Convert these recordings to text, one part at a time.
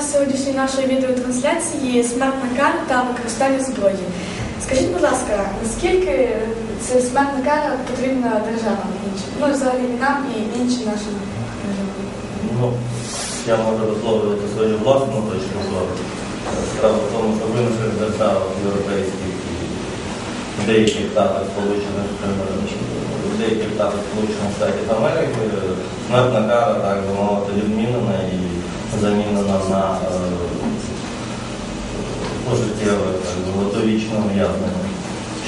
сьогоднішньої нашої відеотрансляції смертна кара та використання зброї. Скажіть, будь ласка, наскільки ця смертна кара потрібна державам іншим? Ну, взагалі нам і іншим нашим державам. Ну, я можу висловлювати свою власну точку зору. Справа в тому, що в інших державах європейських і деяких штатах Сполучених деяких штатах Сполучених Штатів Америки смертна кара, так би мовити, відмінена і замінена на е, пожиттєве, би ув'язнення.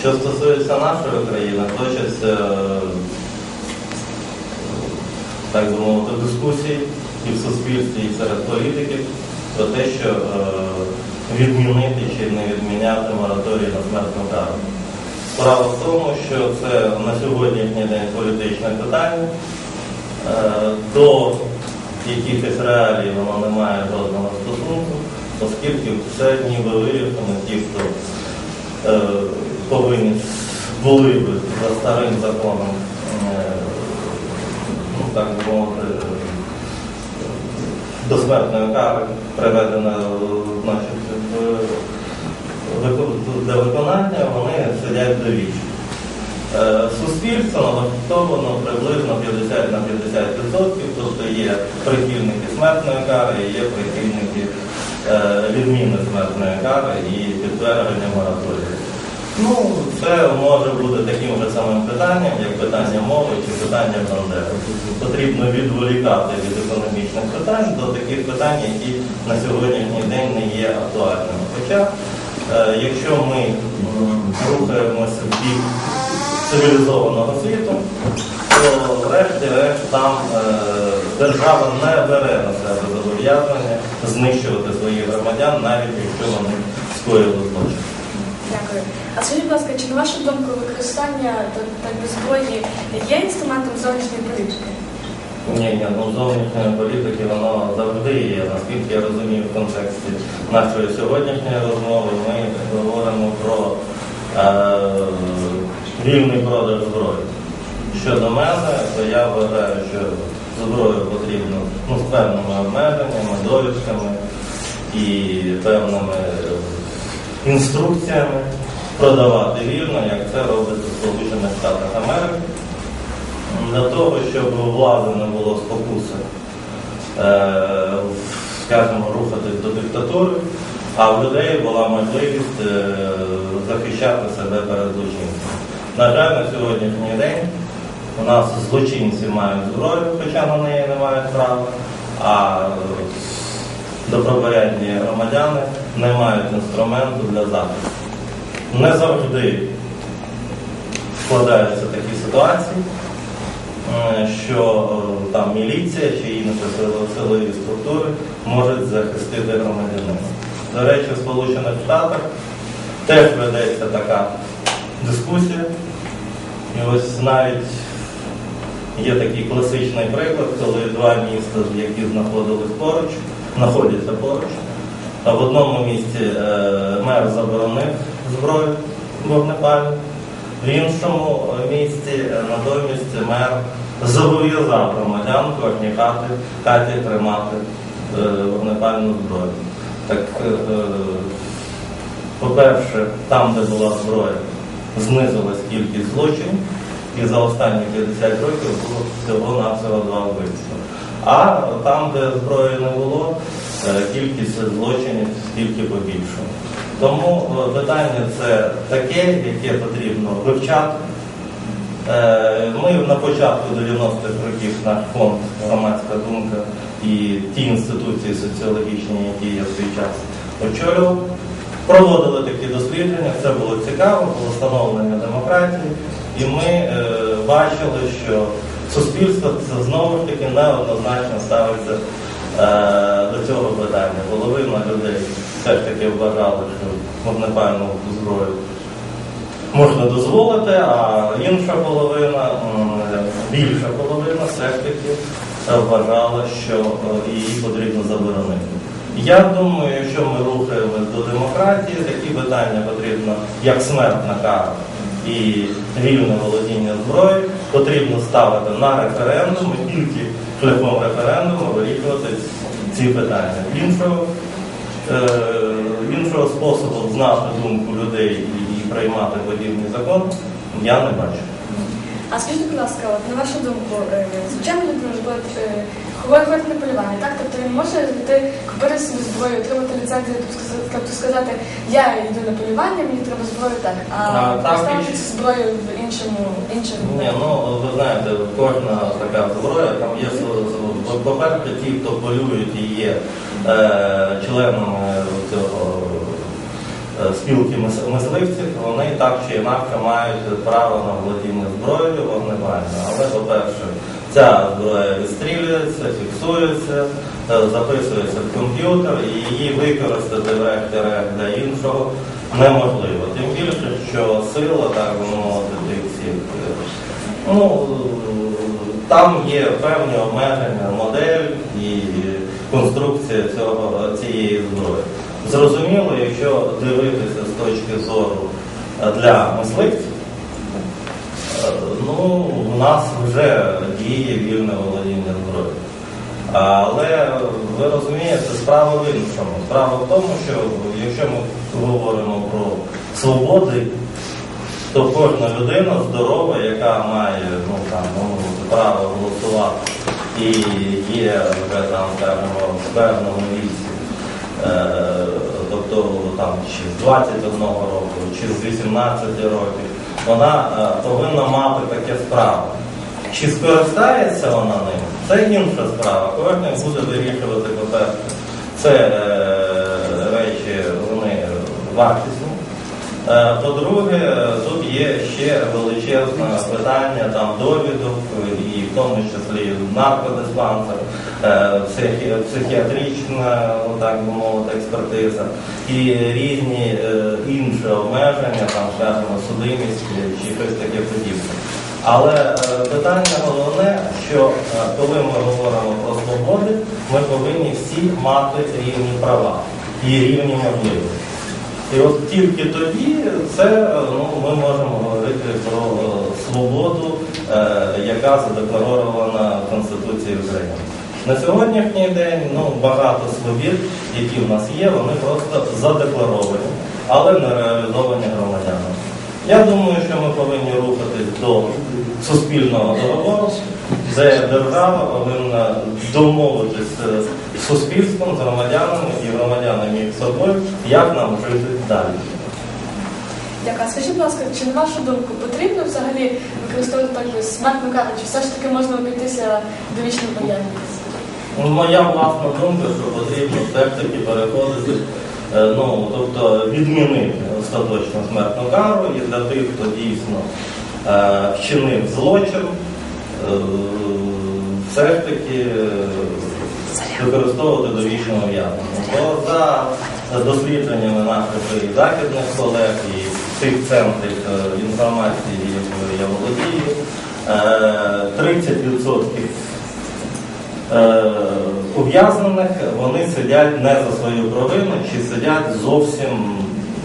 Що стосується нашої країни, точаться е, так би мовити, дискусії і в суспільстві, і серед політиків про те, що е, відмінити чи не відміняти мораторій на смертну кару. Справа в тому, що це на сьогоднішній день політичне питання. До якихось реалій воно не має жодного стосунку, оскільки все ніби вирішено ті, хто е, повинні були би за старим законом е, ну, так би мовити, до смертної кари приведена значить, для виконання, вони сидять до вічі. Е, Суспільство налаштовано приблизно 50 на 50%, тобто є прихильники смертної кари, є прихильники е, відміни смертної кари і підтвердження мораторію. Ну, це може бути таким же самим питанням, як питання мови чи питання Бандери. Потрібно відволікати від економічних питань до таких питань, які на сьогоднішній день не є актуальними. Хоча, е, якщо ми рухаємося в бік цивілізованого світу, то врешті-решт там е, держава не бере на себе зобов'язання знищувати своїх громадян, навіть якщо вони скоїли злочин. Дякую. А скажіть, будь ласка, чи на вашу думку використання так, так би зброї є інструментом зовнішньої політики? Ні, ні, ну зовнішньої політики воно завжди є. Наскільки я розумію в контексті нашої сьогоднішньої розмови, ми говоримо про е, вільний продаж зброї. Щодо мене, то я вважаю, що зброю потрібно ну, з певними обмеженнями, довідками і певними інструкціями продавати вільно, як це робиться в Сполучених Штатах Америки для того, щоб у влади не було спокуси, е, скажімо, рухатись до диктатури, а в людей була можливість е, захищати себе перед злочинцями. На жаль, на сьогоднішній день у нас злочинці мають зброю, хоча на неї не мають права, а добропорядні громадяни не мають інструменту для захисту. Не завжди складаються такі ситуації, е, що е, там міліція чи інші силові структури можуть захистити громадянина. До речі, в Сполучених Штатах теж ведеться така дискусія. І ось навіть є такий класичний приклад, коли два міста, які знаходились поруч, знаходяться поруч. А в одному місті е, мер заборонив зброю вогнепальну, в іншому місті е, натомість мер зобов'язав громадян кожній хаті, тримати е, вогнепальну зброю. Так, по-перше, там, де була зброя, знизилась кількість злочинів, і за останні 50 років було всього-навсього два вбивства. А там, де зброї не було, е, кількість злочинів стільки побільшила. Тому е, питання це таке, яке потрібно вивчати. Е, Ми на початку 90-х років наш фонд громадська думка і ті інституції соціологічні, які я в свій час очолював, проводили такі дослідження. Це було цікаво, було встановлення демократії, і ми е, бачили, що суспільство це знову ж таки неоднозначно ставиться е, до цього питання. Половина людей все ж таки вважали, що вогнепальну зброю можна дозволити, а інша половина, більша половина все ж таки вважала, що е, її потрібно заборонити. Я думаю, якщо ми рухаємось до демократії, такі питання потрібно, як смертна кара і вільне володіння зброєю, потрібно ставити на референдум і тільки шляхом референдуму вирішувати ці питання. Іншого, е, іншого способу знати думку людей і, приймати подібний закон я не бачу. А скажіть, будь ласка, на вашу думку, е, звичайно людина ж е, говорити полювання, так? Тобто він може йти купити собі зброю, отримати ліцензію, тобто сказати, тобто я йду на полювання, мені треба зброю так, а, А, поставити цю зброю в іншому іншому. Ні, ну ви знаєте, кожна така зброя, там є по-перше, ті, хто полюють і є е, членами цього е, спілки мисливців, вони так чи інакше мають право на володіння зброєю вогнепальною. Але, по-перше, ця зброя відстрілюється, фіксується, е, записується в комп'ютер і її використати врешті-решт для іншого неможливо. Тим більше, що сила, так тих всіх. е, Ну, там є певні обмеження, модель і конструкція цього, цієї зброї. Зрозуміло, якщо дивитися з точки зору е, для мисливців, ну, у нас вже діє вільне володіння зброєю. Але ви розумієте, справа в іншому. Справа в тому, що якщо ми говоримо про свободи, то кожна людина здорова, яка має ну, там, право голосувати і є вже там, в певному віці, е, тобто там, чи з 21 року, чи з 18 років, вона е, повинна мати таке право. Чи скористається вона ним, це інша справа. Кожен буде вирішувати, по-перше, це е, речі, вони вартісні. Е, По-друге, тут є ще величезне питання там довідок, і в тому числі наркодиспансер, е, психі- психіатрична, так би мовити, експертиза і різні е, інші обмеження, там, скажімо, судимість чи щось таке подібне. Але е, питання головне, що е, коли ми говоримо про свободи, ми повинні всі мати рівні права і рівні можливості. І от тільки тоді це е, ну, ми можемо говорити про свободу, яка задекларована Конституцією України. На сьогоднішній день ну, багато свобід, які в нас є, вони просто задекларовані, але не реалізовані громадянами. Я думаю, що ми повинні рухатись до суспільного договору, де держава повинна домовитися з суспільством, з громадянами і громадянами між собою, як нам жити далі. Дякую. Скажіть, будь ласка, чи на вашу думку потрібно взагалі використовувати так смертну кару, чи все ж таки можна обійтися довічним пов'язанням? Ну, Моя власна думка, що потрібно все ж таки переходити, е, ну, тобто відмінити остаточно смертну кару і для тих, хто дійсно е, вчинив злочин, е, все ж таки е, використовувати довічне ув'язнення. Бо за дослідженнями наших і західних колег і тих центрів е, інформації, якою я володію, е, 30% е, ув'язнених вони сидять не за свою провину, чи сидять зовсім,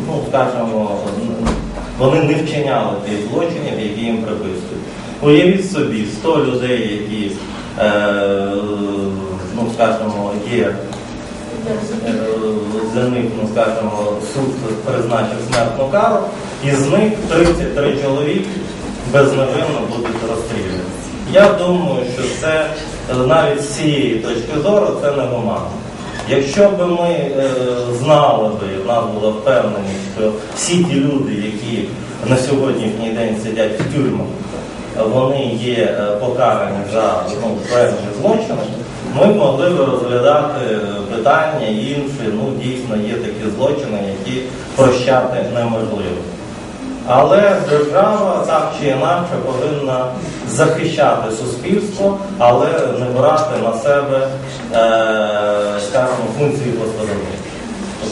ну скажімо, вони не вчиняли тих злочинів, які їм приписують. Уявіть собі 100 людей, які, е, ну скажімо, є е, за них, ну скажімо, суд призначив смертну кару, із них 33 чоловіки безневинно будуть розстріляні. Я думаю, що це навіть з цієї точки зору це не гуманно. Якщо б ми е, знали би, в нас була впевненість, що всі ті люди, які на сьогоднішній день сидять в тюрмах, вони є е, покарані за ну, певні злочини, ми могли б розглядати е, питання інші, ну дійсно є такі злочини, які прощати неможливо. Але держава так чи інакше повинна захищати суспільство, але не брати на себе, е, скажімо, функції господарів.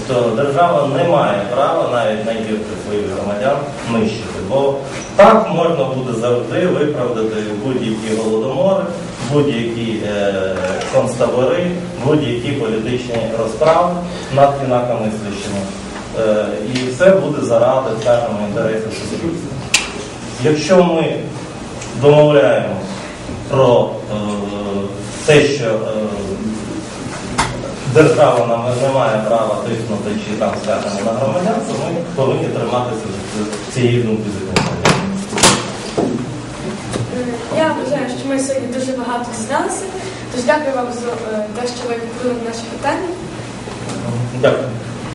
Тобто держава не має права навіть найгірших своїх громадян нищити, бо так можна буде завжди виправдати будь-які голодомори, будь-які е, концтабори, будь-які політичні розправи над. Е, і все буде заради, скажімо, інтересів суспільства. Якщо ми домовляємося про е, те, що е, держава нам не має права тиснути чи там скажемо на громадян, то ми повинні триматися цієї думки. Е, Я вважаю, що ми сьогодні дуже багато дізналися. Тож дякую вам за е, те, що ви відповіли на наші питання. Дякую.